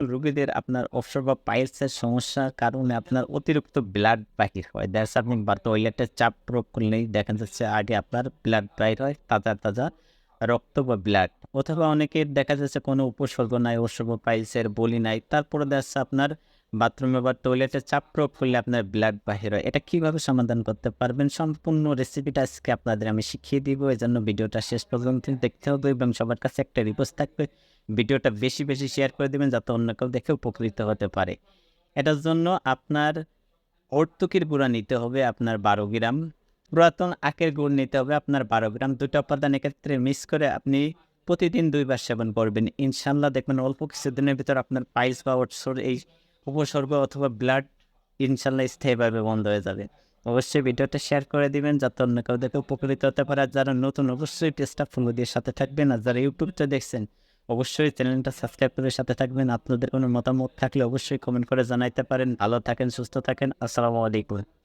রোগীদের আপনার অবসর বা পাইলসের সমস্যার কারণে আপনার অতিরিক্ত ব্লাড বাহির হয়। দ্যাটস আপনি বা টয়লেটের চাপ প্রয়োগ করলেই দেখা যাচ্ছে আগে আপনার ব্লাড বাহির হয়, তাজা তাজা রক্ত বা ব্লাড অথবা অনেকের দেখা যাচ্ছে কোনো উপসর্গ নাই অবসর্গ পাইলসের বলি নাই, তারপরে দেখা আপনার বাথরুমে বা টয়লেটে চাপ প্রয়োগ করলে আপনার ব্লাড বাহির হয়। এটা কীভাবে সমাধান করতে পারবেন? সম্পূর্ণ রেসিপিটা আজকে আপনাদের আমি শিখিয়ে দিব। এই জন্য ভিডিওটা শেষ পর্যন্ত দেখতে হবে এবং সবার কাছে একটা রিকোয়েস্ট থাকবে। ভিডিওটা বেশি বেশি শেয়ার করে দেবেন যাতে অন্য কেউ দেখে উপকৃত হতে পারে। এটার জন্য আপনার ভর্তুকির গুঁড়া নিতে হবে আপনার বারো গ্রাম। পুরাতন আখের গুড় নিতে হবে আপনার বারো গ্রাম। দুটো উপাদান এক্ষেত্রে মিক্স করে আপনি প্রতিদিন দুইবার সেবন করবেন। ইনশাল্লাহ দেখবেন অল্প কিছুদিনের ভিতর আপনার পাইলস বা ওটসর এই উপসর্গ অথবা ব্লাড ইনশাল্লাহ স্থায়ীভাবে বন্ধ হয়ে যাবে। অবশ্যই ভিডিওটা শেয়ার করে দিবেন যাতে অন্য কেউ দেখে উপকৃত হতে পারে। আর যারা নতুন, অবশ্যই পেজটা ফলো দিয়ে সাথে থাকবেন। আর যারা ইউটিউবটা দেখছেন, অবশ্যই চ্যানেলটা সাবস্ক্রাইব করে সাথে থাকবেন। আপনাদের কোনো মতামত থাকলে অবশ্যই কমেন্ট করে জানাইতে পারেন। ভালো থাকেন, সুস্থ থাকেন। আসসালামু আলাইকুম।